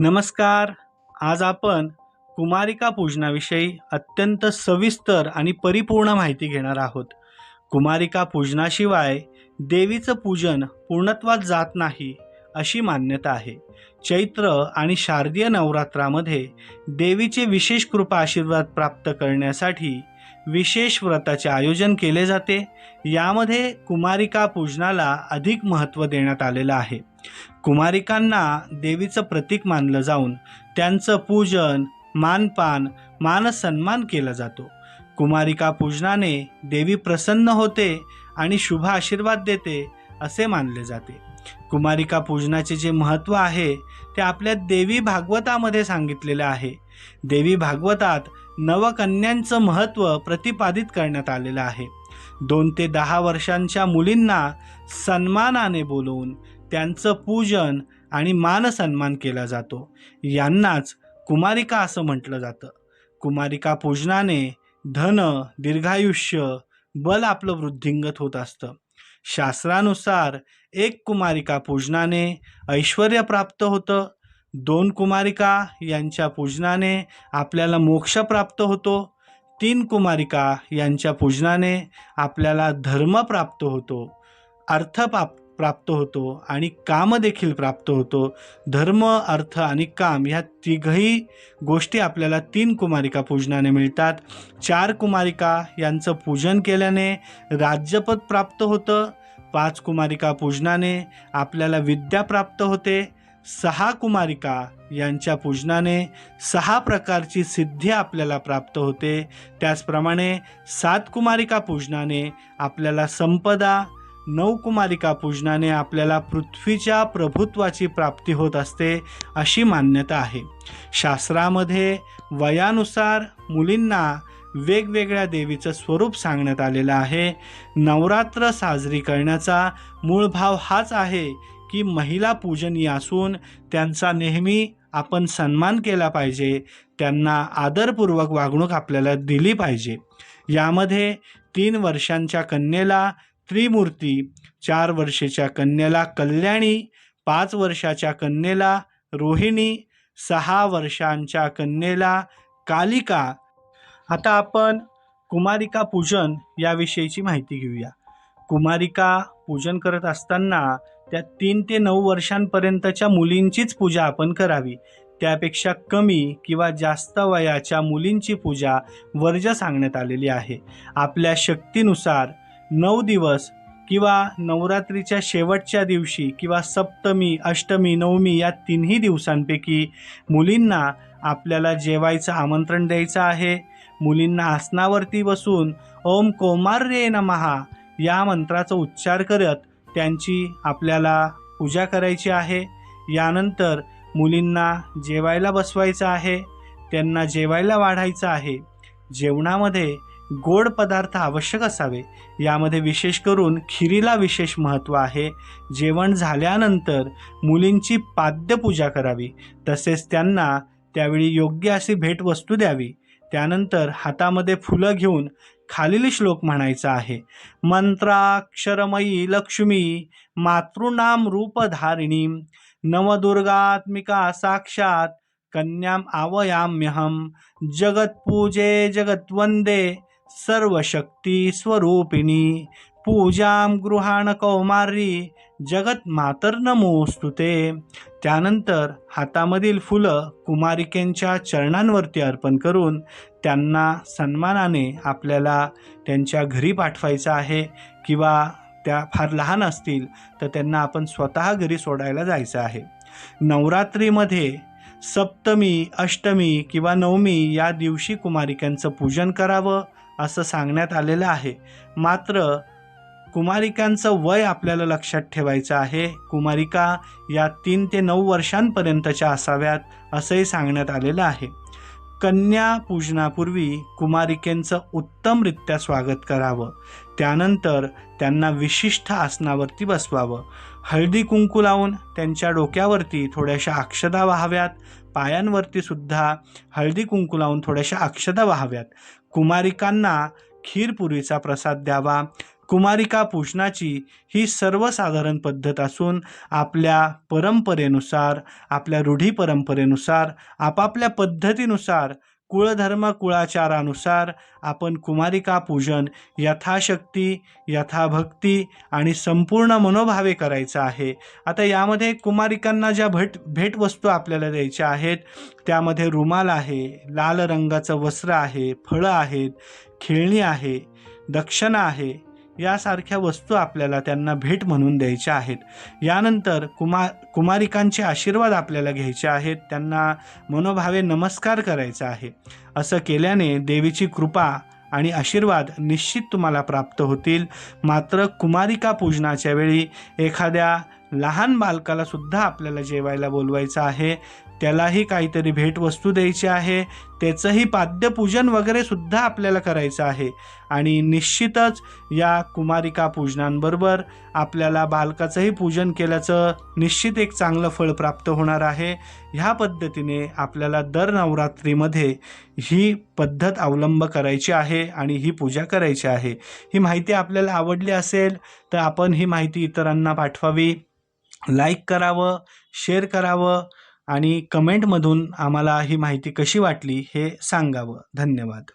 नमस्कार. आज आपण कुमारिका पूजनाविषयी अत्यंत सविस्तर आणि परिपूर्ण माहिती घेणार आहोत. कुमारिका पूजनाशिवाय देवीचं पूजन पूर्णत्वात जात नाही अशी मान्यता आहे. चैत्र आणि शारदीय नवरात्रामध्ये देवीचे विशेष कृपा आशीर्वाद प्राप्त करण्यासाठी विशेष व्रताचे आयोजन केले जाते. यामध्ये कुमारिका पूजनाला अधिक महत्त्व देण्यात आलेलं आहे. कुमारिकांना देवीचं प्रतीक मानलं जाऊन त्यांचं पूजन मानपान मानसन्मान केला जातो. कुमारिका पूजनाने देवी प्रसन्न होते आणि शुभ आशीर्वाद देते असे मानले जाते. कुमारिका पूजनाचे जे महत्त्व आहे ते आपल्या देवी भागवतामध्ये सांगितलेले आहे. देवी भागवतात नवकन्यांचं महत्त्व प्रतिपादित करण्यात आलेलं आहे. दोन ते दहा वर्षांच्या मुलींना सन्मानाने बोलवून त्यांचं पूजन आणि मानसन्मान केला जातो. यांनाच कुमारिका असं म्हटलं जातं. कुमारिका पूजनाने धन दीर्घायुष्य बल आपलं वृद्धिंगत होत असतं. शास्त्रानुसार एक कुमारिका पूजनाने ऐश्वर प्राप्त होतं. दोन कुमारिका यांच्या पूजनाने आपल्याला मोक्ष प्राप्त होतो. तीन कुमारिका यांच्या पूजनाने आपल्याला धर्म प्राप्त होतो. अर्थ प्राप्त प्राप्त होतो आणि काम देखील प्राप्त होतो. धर्म अर्थ आणि काम ह्या तिघही गोष्टी आपल्याला तीन कुमारिका पूजनाने मिळतात. चार कुमारिका यांचं पूजन केल्याने राज्यपद प्राप्त होतं. पाच कुमारिका पूजनाने आपल्याला विद्या प्राप्त होते. सहा कुमारिका यांच्या पूजनाने सहा प्रकारची सिद्धी आपल्याला प्राप्त होते. त्याचप्रमाणे सात कुमारिका पूजनाने आपल्याला संपदा नवकुमारिका पूजनाने आपल्याला पृथ्वीच्या प्रभुत्वाची प्राप्ती होत असते अशी मान्यता आहे. शास्त्रामध्ये वयानुसार मुलींना वेगवेगळ्या देवीचं स्वरूप सांगण्यात आलेलं आहे. नवरात्र साजरी करण्याचा मूळ भाव हाच आहे की महिला पूजनीय असून त्यांचा नेहमी आपण सन्मान केला पाहिजे त्यांना आदरपूर्वक वागणूक आपल्याला दिली पाहिजे. यामध्ये तीन वर्षांच्या कन्येला त्रिमूर्ती चार वर्षाच्या कन्येला कल्याणी पाच वर्षाच्या कन्येला रोहिणी सहा वर्षांच्या कन्येला कालिका. आता आपण कुमारिका पूजन याविषयीची माहिती घेऊया. कुमारिका पूजन करत असताना त्या तीन ते नऊ वर्षांपर्यंतच्या मुलींचीच पूजा आपण करावी. त्यापेक्षा कमी किंवा जास्त वयाच्या मुलींची पूजा वर्ज सांगण्यात आलेली आहे. आपल्या शक्तीनुसार नऊ दिवस किंवा नवरात्रीच्या शेवटच्या दिवशी किंवा सप्तमी अष्टमी नवमी या तिन्ही दिवसांपैकी मुलींना आपल्याला जेवायचं आमंत्रण द्यायचं आहे. मुलींना आसनावरती बसून ओम कौमार्ये नमहा या मंत्राचा उच्चार करत त्यांची आपल्याला पूजा करायची आहे. यानंतर मुलींना जेवायला बसवायचं आहे. त्यांना जेवायला वाढायचं आहे. जेवणामध्ये गोड पदार्थ आवश्यक असावे. यामध्ये विशेष करून खिरीला विशेष महत्त्व आहे. जेवण झाल्यानंतर मुलींची पाद्यपूजा करावी. तसेच त्यांना त्यावेळी योग्य अशी भेटवस्तू द्यावी. त्यानंतर हातामध्ये फुलं घेऊन खालील श्लोक म्हणायचा आहे. मंत्राक्षरमयी लक्ष्मी मातृनाम रूपधारिणी नवदुर्गात्मिका साक्षात कन्याम आवयाम्यहम. जगत्पूजे जगत्वंदे सर्वशक्ती स्वरूपिणी पूजाम गृहाण कौमारी जगत मातर नमोस्तुते त्यानंतर हातामधील फुलं कुमारिकेंच्या चरणांवरती अर्पण करून त्यांना सन्मानाने आपल्याला त्यांच्या घरी पाठवायचं आहे किंवा त्या फार लहान असतील तर त्यांना आपण स्वतः घरी सोडायला जायचं आहे. नवरात्रीमध्ये सप्तमी अष्टमी किंवा नवमी या दिवशी कुमारिकांचं पूजन करावं. असं सांगण्यात आलेलं आहे. मात्र कुमारिकांचं वय आपल्याला लक्षात ठेवायचं आहे. कुमारिका या तीन ते नऊ वर्षांपर्यंतच्या असाव्यात असंही सांगण्यात आलेलं आहे. कन्या पूजनापूर्वी कुमारिकेंचं उत्तमरित्या स्वागत करावं. त्यानंतर त्यांना विशिष्ट आसनावरती बसवावं. हळदी कुंकू लावून त्यांच्या डोक्यावरती थोड्याशा अक्षदा व्हाव्यात. पायांवरती सुद्धा हळदी कुंकू लावून थोड्याशा अक्षदा व्हाव्यात. कुमारिकांना खीरपुरीचा प्रसाद द्यावा. कुमारिका पूजनाची ही सर्वसाधारण पद्धत असून आपल्या परंपरेनुसार आपल्या रूढी परंपरेनुसार आपापल्या पद्धतीनुसार कुळधर्म कुळाचारानुसार आपण कुमारिका पूजन यथाशक्ती यथाभक्ती आणि संपूर्ण मनोभावे करायचं आहे. आता यामध्ये कुमारिकांना ज्या भेट भेटवस्तू आपल्याला द्यायच्या आहेत त्यामध्ये रुमाल आहे लाल रंगाचं वस्त्र आहे फळं आहेत खेळणी आहे दक्षिणा आहे यासारख्या वस्तू आपल्याला त्यांना भेट म्हणून द्यायच्या आहेत. यानंतर कुमा कुमारिकांचे आशीर्वाद आपल्याला घ्यायचे आहेत. त्यांना मनोभावे नमस्कार करायचा आहे. असं केल्याने देवीची कृपा आणि आशीर्वाद निश्चित तुम्हाला प्राप्त होतील. मात्र कुमारिका पूजनाच्या वेळी एखाद्या लहान बालकाला सुद्धा आपल्याला जेवायला बोलवायचं आहे. त्यालाही काहीतरी भेटवस्तू द्यायची आहे. त्याचंही पाद्यपूजन वगैरे सुद्धा आपल्याला करायचं आहे. आणि निश्चितच या कुमारिका पूजनांबरोबर आपल्याला बालकाचंही पूजन केल्याचं निश्चित एक चांगलं फळ प्राप्त होणार आहे. ह्या पद्धतीने आपल्याला दर नवरात्रीमध्ये ही पद्धत अवलंब करायची आहे आणि ही पूजा करायची आहे. ही माहिती आपल्याला आवडली असेल तर आपण ही माहिती इतरांना पाठवावी. लाईक करावं शेअर करावं आणि कमेंटमधून आम्हाला ही माहिती कशी वाटली हे सांगावं. धन्यवाद.